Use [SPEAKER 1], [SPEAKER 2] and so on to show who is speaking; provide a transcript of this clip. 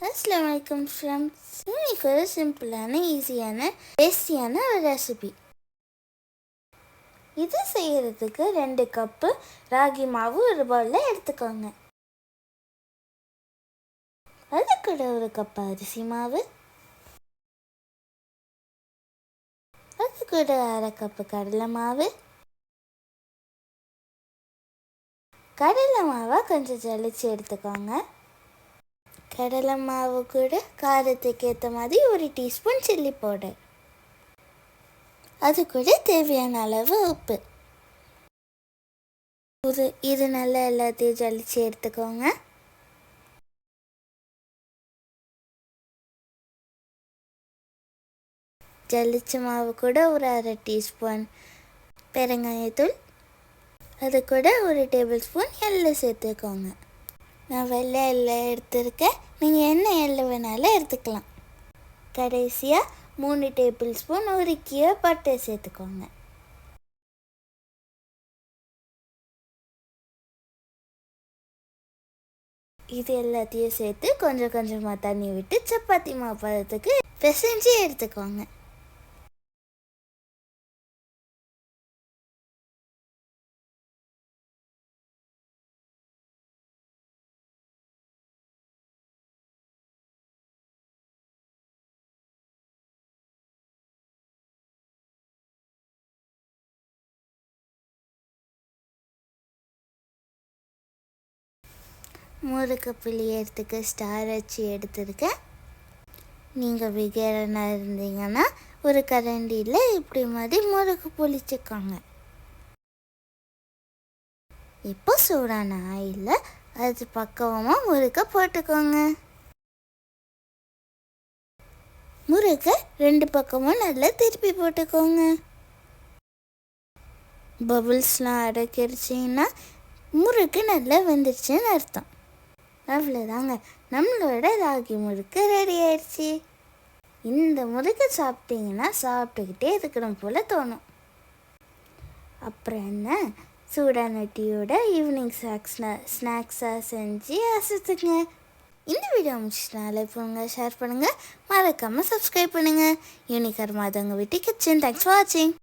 [SPEAKER 1] அஸ்லாம் வலைக்கம் ஃப்ரெண்ட்ஸ் இன்னைக்கு ஒரு சிம்பிளான ஈஸியான டேஸ்டியான ஒரு ரெசிபி இது செய்கிறதுக்கு ரெண்டு கப்பு ராகி மாவு ஒரு பவுலில் எடுத்துக்கோங்க. அது கூட ஒரு கப் அரிசி மாவு. அது கூட அரை கப்பு கடலை மாவு. கடலை மாவை கொஞ்சம் ஜலிச்சு எடுத்துக்கோங்க. கடலை மாவு கூட காரத்துக்கு ஏற்ற மாதிரி ஒரு டீஸ்பூன் சில்லி பவுடர். அது கூட தேவையான அளவு உப்பு. இது இது நல்லா எல்லாத்தையும் ஜலிச்சு எடுத்துக்கோங்க. ஜலிச்ச மாவு கூட ஒரு அரை டீஸ்பூன் பெருங்காயத்தூள் அது கூட ஒரு டேபிள் ஸ்பூன் எள்ளு சேர்த்துக்கோங்க. நான் வெள்ளை எல்லாம் எடுத்திருக்கேன். நீங்கள் என்ன எள்ளு வேணாலும் எடுத்துக்கலாம். கடைசியாக மூணு டேபிள் ஸ்பூன் உருக்கிய பட்டை சேர்த்துக்கோங்க. இது எல்லாத்தையும் சேர்த்து கொஞ்சம் கொஞ்சமாக தண்ணி விட்டு சப்பாத்தி மாவு பதத்துக்கு பிசைஞ்சு எடுத்துக்கோங்க. முறுக்கு புளியறதுக்கு ஸ்டார் வச்சு எடுத்திருக்கேன் நீங்கள் விகரனாக இருந்தீங்கன்னா ஒரு கரண்டியில் இப்படி மாதிரி முறுக்கு புளிச்சுக்கோங்க. இப்போ சூடான ஆயில் அது பக்கமாக முறுக்க போட்டுக்கோங்க. முறுக்க ரெண்டு பக்கமும் நல்லா திருப்பி போட்டுக்கோங்க. பபுள்ஸ்லாம் அடக்கிடுச்சிங்கன்னா முறுக்கு நல்லா வெந்துருச்சுன்னு அர்த்தம். அவ்வளோதாங்க நம்மளோட ராகி முறுக்கு ரெடி ஆயிடுச்சு. இந்த முறுக்கு சாப்பிட்டீங்கன்னா சாப்பிட்டுக்கிட்டே இருக்கணும் போல் தோணும். அப்புறம் என்ன? சூடான டீயோட ஈவினிங் ஸ்நாக்ஸ் ஸ்நாக்ஸாக செஞ்சு அசத்துங்க இந்த வீடியோ முடிச்சுட்டு லைக் பண்ணுங்கள் ஷேர் பண்ணுங்கள் மறக்காமல் சப்ஸ்கிரைப் பண்ணுங்கள் யூனிகர் மாதவங்க வீட்டு கிச்சன் தேங்க்ஸ் ஃபார் வாட்சிங்